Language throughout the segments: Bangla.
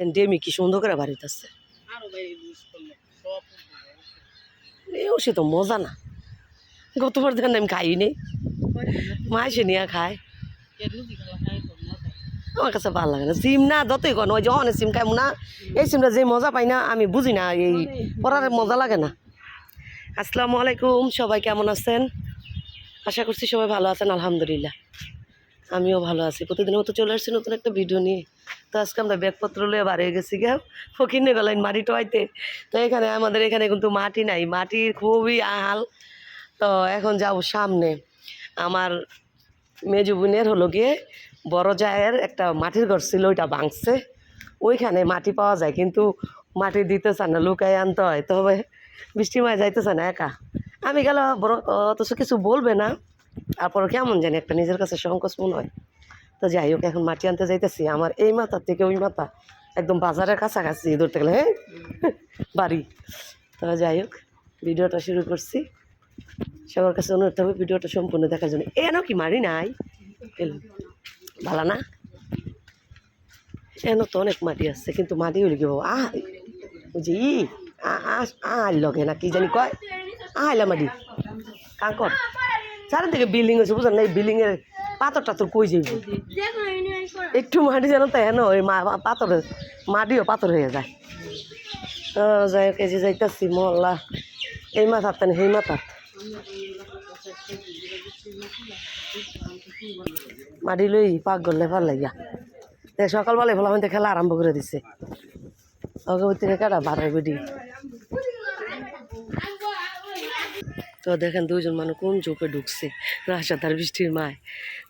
ডেমি কি সুন্দর করে বাড়িতে সব এও সে তো মজা না। গতবার দেখেন আমি খাইনি মা এসে নিয়ে খায়। খাই আমার কাছে ভালো লাগে না। সিম না যতই কন ওই যে অনেক সিম খাইমু না এই সিমটা যে মজা পাই না আমি বুঝি না এই পড়ার মজা লাগে না। আসসালামু আলাইকুম সবাই কেমন আছেন? আশা করছি সবাই ভালো আছেন আলহামদুলিল্লাহ। আমিও ভালো আছি। প্রতিদিনের মতো চলে আসছি নতুন একটা ভিডিও নিয়ে। তো আজকে আমরা ব্যাগপত্র লিয়ে বাড়িয়ে গেছি গে ফকিনে গেলেন মাটি টোয়াইতে। তো এখানে আমাদের এখানে কিন্তু মাটি নাই মাটির খুবই আহাল। তো এখন যাব সামনে। আমার মেজু বোনের হলো গিয়ে বড় জায়ের একটা মাটির ঘর ছিল, ওইটা ভাঙছে। ওইখানে মাটি পাওয়া যায়, কিন্তু মাটি দিতেছে না লুকাই আনতে হয়। তবে বৃষ্টি মায় যাইতেছে না একা। আমি গেল বড় অথচ কিছু বলবে না। তারপর কেমন জানি একটা নিজের কাছে সংকোচ মনে হয় তো যাই হোক এখন মাটি আনতে যাইতেছি আমার এই মাথার থেকে ওই মাথা একদম বাজারের কাছাকাছি ধরতে গেলে হ্যাঁ বাড়ি তো যাই হোক ভিডিওটা শুরু করছি সবার কাছে অনুরোধ হবে ভিডিওটা সম্পূর্ণ দেখার জন্য এ কি মারি নাই। ভালো না এন তো অনেক মাটি আছে কিন্তু মাটি হইলে কি ওই যে ই আহ লগে না কি জানি কয় আহলা মাটি কাঙ্কর চারের দিকে বিল্ডিং হয়েছে বুঝলেন এই বিল্ডিং এর পাথর টাথর কই যাইব? একটু মাটি জানো তো হেন ওই মা- পাথর মাটিও পাথর হয়ে যায়। যাই হোক যে যাইতাছি মহল্লা। এই মাথার তেন সেই মাথার। মাটি লই পাক গলে ভালো লাগিয়া। দেখ সকালবেলায় আমাদের খেলা আরম্ভ করে দিছে। অগবতী কাটা বারো বেডি তো দেখেন দুইজন মানুষ কোন ঝোপে ঢুকছে? রাশাদার বৃষ্টির মায়।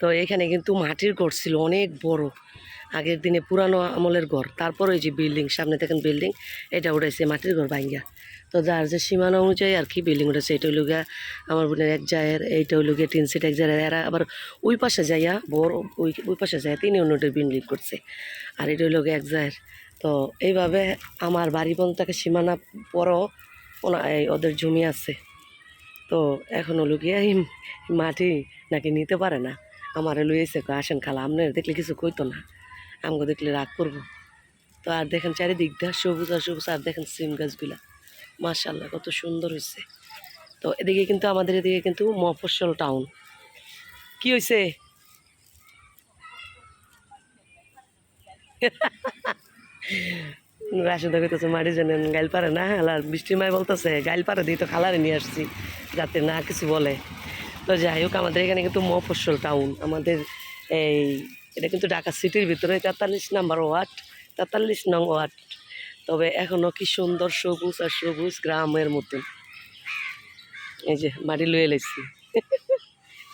তো এখানে কিন্তু মাটির ঘর ছিল, অনেক বড়। আগের দিনে পুরানো আমলের ঘর, তারপর ওই যে বিল্ডিং, সামনে দেখেন বিল্ডিং, এটা উঠেছে মাটির ঘর ভাঙ্গিয়া তো যার যে সীমানা অনুযায়ী আর কি বিল্ডিং উঠেছে এটা হইল গিয়া আমার বোনের এক জায়ের, এইটা হইল গিয়া টিন সিট এক জায়ের। এরা আবার ওই পাশে যাইয়া বড়, ওই ওই পাশে যাইয়া তিনি অন্যটা বিল্ডিং করছে। আর এটা হইল গিয়া এক জায়ের। তো এইভাবে আমার বাড়ি পর্যন্ত সীমানা পরও ওনা এই ওদের জমি আছে। তো এখন হলো গিয়া মাটি নাকি নিতে পারে না। আমার লইয়েছে কয়, আসেন খালা আপনার দেখলে কিছু কইতো না। আমাকে দেখলে রাগ করব। তো আর দেখেন চারিদিক দিয়ে সবুজ আর সবুজ আর দেখেন সিম গাছগুলা। মার্শাল্লাহ কত সুন্দর হয়েছে তো এদিকে কিন্তু আমাদের এদিকে কিন্তু মফস্বল টাউন। কি হয়েছে রাশেদা কইতেছে মাটি জানেন গাইল পারে না হেলার বৃষ্টির মায় বলতেছে, গাইল পারে দিয়ে তো খালারে নিয়ে আসছি, যাতে না কিছু বলে। তো যাই হোক, আমাদের এখানে কিন্তু মফস্বল টাউন। আমাদের এই, এটা কিন্তু ঢাকা সিটির ভিতরে, তেতাল্লিশ নাম্বার ওয়ার্ড, তেতাল্লিশ নং ওয়ার্ড। তবে এখনও কি সুন্দর সবুজ আর সবুজ গ্রামের মতন এই যে, মাটি লয়ে লাইছি।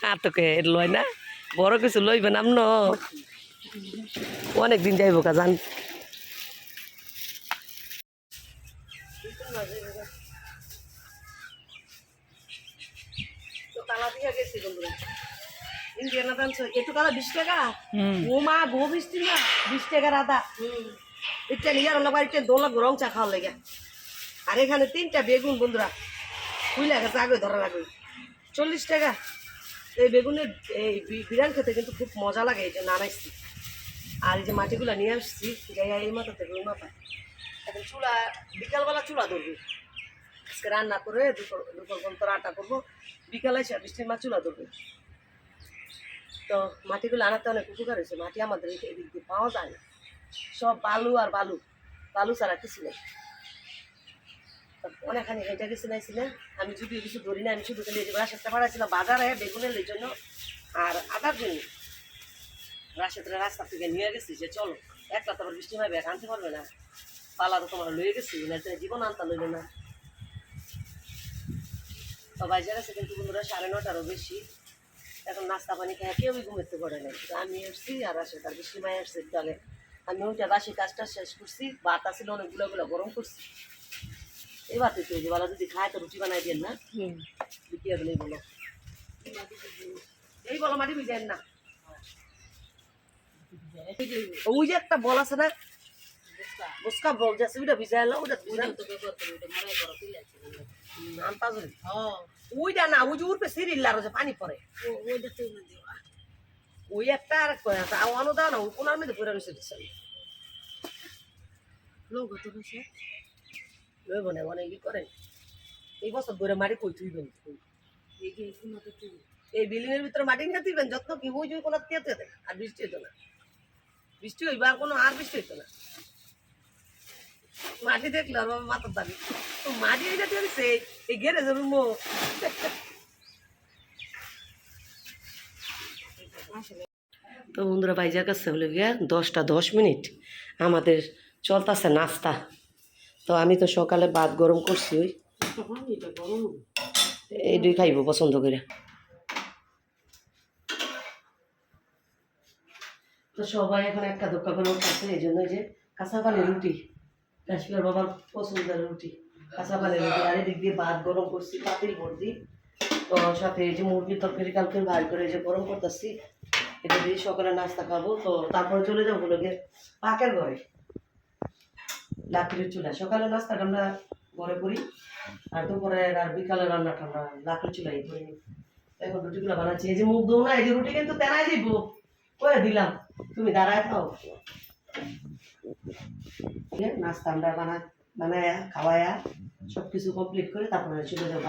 আর তোকে লয় না, বড় কিছু লইবেন আমন অনেক দিন যাইব ইন্ডিয়ানা একটু কালা বিশ টাকা? ও মা গো বিশ টাকা বিশ টাকার আদা। এটা নিয়ে আর বাড়িতে দোলা রং চা খাওয়ার লেগে। আর এখানে তিনটা বেগুন বন্ধুরা। বুঝলে গেছে আগে ধরা লাগবে চল্লিশ টাকা। এই বেগুনের এই বিরান খেতে কিন্তু খুব মজা লাগে এই যে নানাইছি আর এই যে মাটিগুলো নিয়ে আসছি গাইয়া এই মাথা থেকে ওই মাথা। এখন চুলা বিকালবেলা চুলা ধরবি। আজকে রান্না করে দুপুর দুপুর পর্যন্ত আটা করব। বিকালে এসে বৃষ্টির মাছ চুলা ধরবে। তো মাটিগুলো আনাতে অনেক উপকার হয়েছে। মাটি আমাদের এদিক দিয়ে পাওয়া যায় না। সব বালু আর বালু। বালু ছাড়া কিছু নেই। তো অনেকখানি হেঁটে গেছি নাইছি না আমি যদি কিছু ধরি না, আমি শুধু খালি রাস্তা পাড়াইছিলাম বাজারে বেগুনের জন্য আর আদার জন্য। রাশেদরা রাস্তা থেকে নিয়ে গেছি যে চলো একটা তোমার বৃষ্টি হয় ব্যাগ আনতে পারবে না। পালা তো তোমার লয়ে গেছি, না তো জীবন আনতে লইলে না। তো বাজার আছে কিন্তু বন্ধুরা সাড়ে নটারও বেশি। এখন নাস্তা পানি খেয়ে কেউই ঘুমাতে পারে না আমি আসছি আর আসে তার বৃষ্টি মায় আসছে আগে আমি ওইটা বাসি কাজটা শেষ করছি ভাত আসছিল অনেকগুলো গুলো গরম করছি। এই ভাতে তো যে যদি খায় তো রুটি বানাই দেন না? রুটি আর বলো। এই বলো মাটি ভিজেন না। ওই যে একটা বল আছে না বুসকা বল ওইটা ভিজাই এলো ওটা ভিজাই তো ব্যবহার করি মনে করো ওইটা না ওই যে যে পানি ওইটা তুই ওই একটা আর ওই মধ্যে লোক কত লইব না করেন? এই বছর ধরে মাটি কই তুইবেন? এই তো বিল্ডিং এর ভিতরে মাটি নিয়ে তুইবেন? যত্ন কি? হই জুই কোনো দেয় আর বৃষ্টি হইতো না। বৃষ্টি হইবা আর কোনো আর বৃষ্টি হইতো না। মাটি দেখলে আর মাথার দাবি। তো মাটি এটা এই গ্যারেজের রুম আসলে তো বন্ধুরা বাইজার কাছে হলো গিয়া দশটা দশ মিনিট। আমাদের চলতেছে নাস্তা। তো আমি তো সকালে ভাত গরম করছি, ওই। এই দুই খাইব পছন্দ করে তো সবাই এখন একটা দোকা করে এই জন্য যে কাঁচা রুটি। কাশ্মীর বাবার পছন্দের রুটি। কাঁচা পানি রুটি আর এদিক দিয়ে ভাত গরম করছি, পাতিল ভর্তি। তো সাথে এই যে মুরগির তরকারি কালকে ভাই করে যে গরম করতেছি, এটা দিয়ে সকালে নাস্তা খাব। তো তারপরে চলে যাব গিয়ে পাকের ঘরে। লাকড়ির চুলা সকালে নাস্তাটা আমরা ঘরে করি, আর দুপুরে আর বিকালে রান্নাটা আমরা লাকড়ি চুলাই করি। এখন রুটিগুলো বানাচ্ছি। এই যে মুখ দৌ না, এই যে রুটি কিন্তু তেনাই দিব। করে দিলাম? তুমি দাঁড়ায় খাও নাস্তা আমরা বানা বানায়া খাওয়ায়া সব কিছু কমপ্লিট করে তারপরে চলে যাব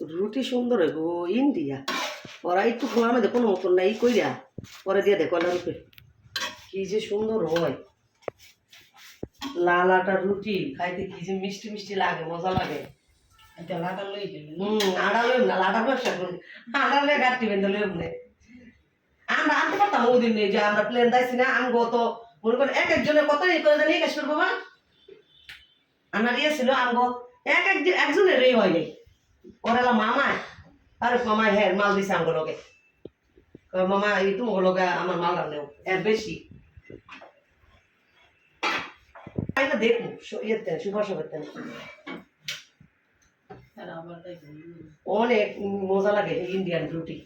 রুটি সুন্দর হইব ইন্ডিয়া। ওরা একটু খোয়ার মধ্যে কোনো মতন নাই কইরা। পরে দিয়ে দেখো আল্লাহ রূপে কি যে সুন্দর হয়। লাল আটার রুটি, খাইতে কি যে মিষ্টি মিষ্টি লাগে, মজা লাগে। এক একজনের ইয়ে ছিল আমগো এক এক একজনের রে হয় নাই ওরা মামায় আরে মামায় হ্যাঁ মাল দিছে আমগো লগে। কয়, মামা এই তুমি লগে আমার মাল রান্নেও এর বেশি। এটা দেখো ইয়েতে সুভাষ আবার দেখো অনেক মজা লাগে ইন্ডিয়ান রুটি।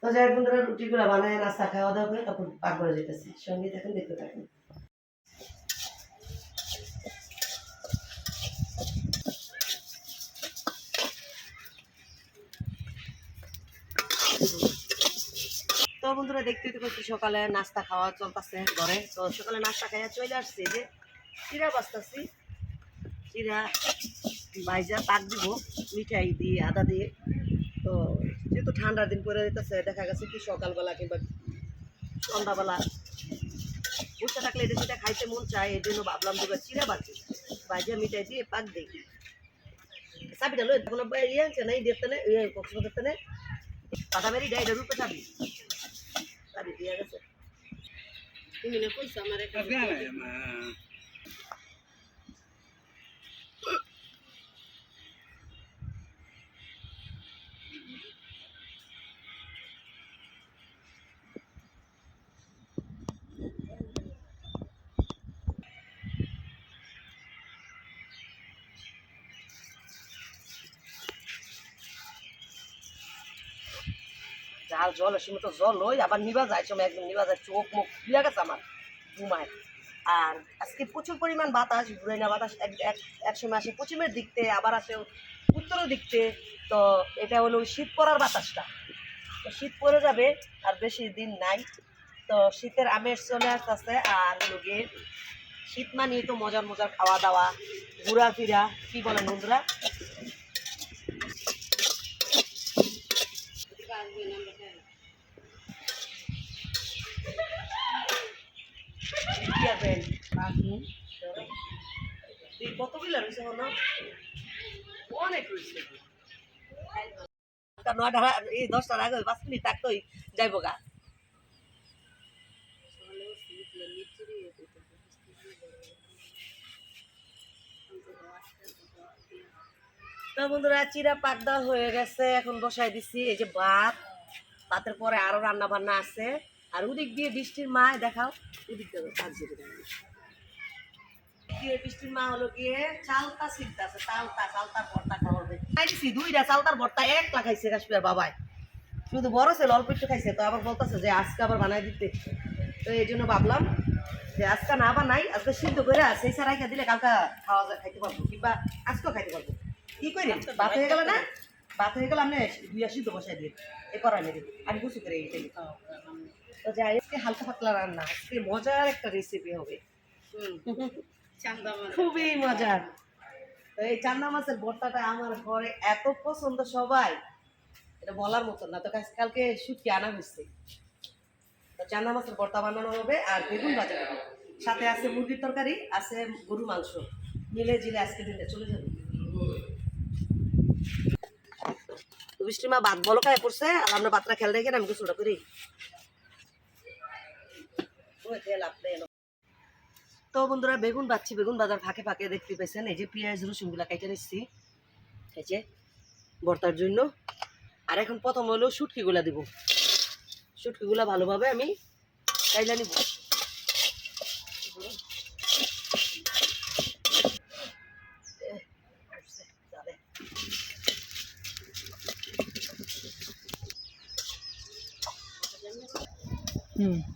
তো যাই বন্ধুরা, রুটিগুলো বানায় নাস্তা খাওয়া দাওয়া করে তখন পাক করে যেতেছি সঙ্গে থাকেন, দেখতে থাকেন। তো বন্ধুরা, দেখতে তো করছি সকালে নাস্তা খাওয়া চলতেছে ঘরে। তো সকালে নাস্তা খাইয়া চলে আসছে যে চিরা বাঁচতেছি। চিরা বাইজা পাক দিব মিঠাই দিয়ে আদা দিয়ে। তো যেহেতু ঠান্ডার দিন পরে যেতেছে দেখা গেছে কি সকালবেলা কিংবা সন্ধ্যাবেলা। বসে থাকলে এটা সেটা খাইতে মন চায় এই জন্য ভাবলাম যে এবার চিরা বাচ্চি বাইজা মিঠাই দিয়ে পাক দিই। চাবিটা লই তখন ইয়ে আনছে না এই দেখতে না ইয়ে কক্সবাজার দেখতে না পাতা বেরি দেয় এটা রূপে চাবি। চাবি দিয়ে গেছে। তুমি না কইছো আমার একটা জাল জল সীমিত জল লই, আবার নিবা যায় সময় একদম নিবা যায়, চোখ মুখ খুলে গেছে আমার, ঘুমায়। আর আজকে প্রচুর পরিমাণ বাতাস ঘুরে না বাতাস, এক, এক- সময় আসে পশ্চিমের দিকতে, আবার আসে উত্তরের দিকতে। তো এটা হলো শীত পড়ার বাতাসটা। তো শীত পড়ে যাবে, আর বেশি দিন নাই। তো শীতের আমেজ চলে আসতেছে, আর গিয়ে শীত মানিয়ে তো মজার মজার খাওয়া দাওয়া ঘোরা ফিরা কি বলেন বন্ধুরা? কি আছেন তুই কত কিলো রয়েছে হলো অনেক রয়েছে। নয়টা এই দশটার আগে পাঁচ মিনিট থাকতোই যাইব গা। তো বন্ধুরা চিরা পাক হয়ে গেছে। এখন বসাই দিছি। এই যে ভাত ভাতের পরে আরও রান্না বান্না আছে। আর ওদিক দিয়ে বৃষ্টির মা দেখাও ওদিক দিয়ে বৃষ্টির মা হলো গিয়ে চালতা সিদ্ধ চালতা চালতার ভর্তা খাইছি দুইটা চালতার ভর্তা এক কাশ্মীর বাবাই। শুধু বড় ছিল অল্প একটু খাইছে তো আবার বলতেছে যে আজকে আবার বানাই দিতে। তো এই জন্য ভাবলাম যে আজকে না বানাই আজকে সিদ্ধ করে সেই ছাড়াই দিলে কালকে খাওয়া যায় খাইতে পারব কিংবা আজকেও খাইতে পারব। কি করি? ভাত হয়ে গেল না? ভাত হয়ে গেল আপনি দুই সিদ্ধ বসাই দিন এ করা নেই আমি গুছু করে এই দিই তো যাই আজকে হালকা পাতলা রান্না আজকে মজার একটা রেসিপি হবে। খুবই মজার। তো এই চান্না মাছের ভর্তাটা আমার ঘরে এত পছন্দ সবাই। এটা বলার মতো না তো কাল- কালকে শুটকি আনা হয়েছে। তো চান্না মাছের ভর্তা বানানো হবে আর বেগুন ভাজা হবে। সাথে আছে মুরগির তরকারি আছে গরু মাংস। মিলে জিলে আজকে দিনটা চলে যাবে। বৃষ্টির মা বাদ বলো খায় পড়ছে আর আমরা বাতরা খেল রেখে আমি কিছুটা করি ওই তেল আপনি এনো। তো বন্ধুরা, বেগুন বাচ্ছি, বেগুন বাজার ফাঁকে ফাঁকে দেখতে পেয়েছেন। এই যে পেঁয়াজ, রসুনগুলা কেটে নিচ্ছি। যে ভর্তার জন্য। আর এখন প্রথম হলো শুটকিগুলা দিব। শুটকিগুলা ভালোভাবে আমি কাইলা নিব। হুম।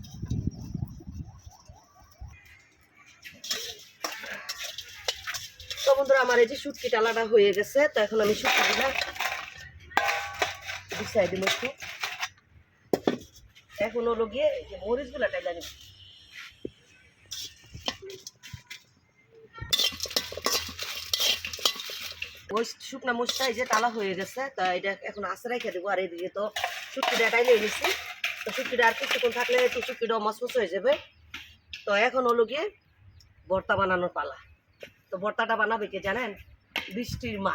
আমার এই যে শুটকি টালাটা হয়ে গেছে, তো এখন আমি শুটকিগুলা বিছাই দিব একটু। এখন হলো গিয়ে যে মরিচগুলা টাইলা নিব। শুকনা মরিচটা এই যে টালা হয়ে গেছে, তা এটা এখন আস্তে রেখে দেবো, আর এদিকে তো শুটকিটা টাইলে নিছি। তো শুটকিটা আর কিছুক্ষণ থাকলে একটু শুটকিটা মসমস হয়ে যাবে। তো এখন হলো গিয়ে ভর্তা বানানোর পালা। তো ভর্তাটা বানাবে কে জানেন? বৃষ্টির মা।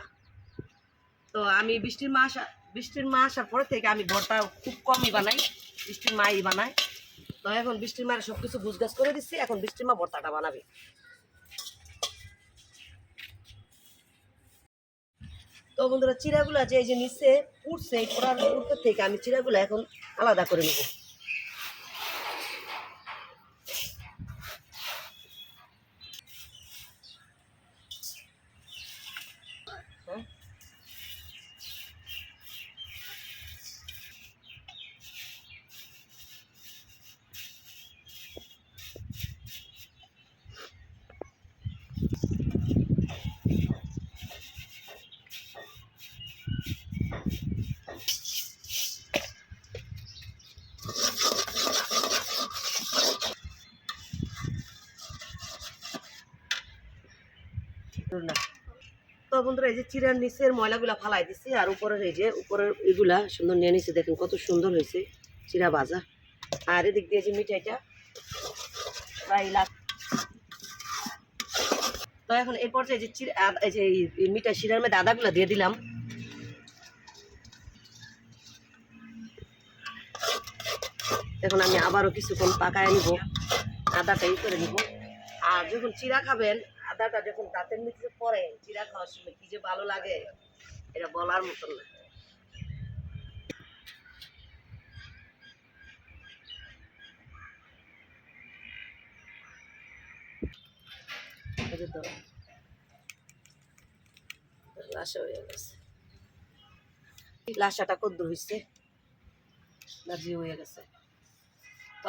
তো আমি বৃষ্টির মা আসা, বৃষ্টির মা আসার পরে থেকে আমি ভর্তা খুব কমই বানাই, বৃষ্টির মাই বানাই তো এখন বৃষ্টির মায়ের সব কিছু গুছগাছ করে দিচ্ছি, এখন বৃষ্টির মা ভর্তাটা বানাবে। তো বন্ধুরা, চিরাগুলা যে এই যে নিচে পুড়ছে এই পোড়ার থেকে আমি চিরাগুলা এখন আলাদা করে নেব হ্যাঁ না তো বন্ধুরা, এই যে চিরার নিচের ময়লাগুলা ফালাই দিছি, আর উপরের এই যে, উপরের এগুলা সুন্দর নিয়ে নিচ্ছে দেখেন কত সুন্দর হয়েছে চিরা ভাজা। আর এদিক দিয়ে যে মিঠাইটা, প্রায় তো এখন এই পর্যায়ে যে এই যে মিঠাই শিরার মধ্যে আদাগুলা দিয়ে দিলাম। এখন আমি আবারও কিছুক্ষণ পাকায় নিব আদাটা ই করে নিব। আর যখন চিরা খাবেন আদাটা যখন দাঁতের নিচে পড়ে চিরা খাওয়ার সময় কি যে ভালো লাগে, এটা বলার মতন না।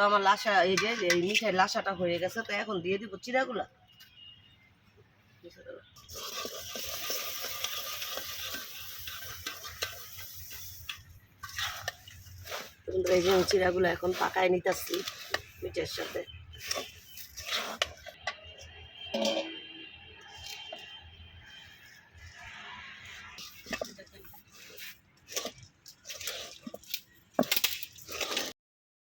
আমার লাসা এই যে মিঠাই লাসাটা হয়ে গেছে, তো এখন দিয়ে দিব চিরাগুলা দিয়ে দেবো এই যে চিরাগুলো এখন পাকায় নিতেছি মিটের সাথে।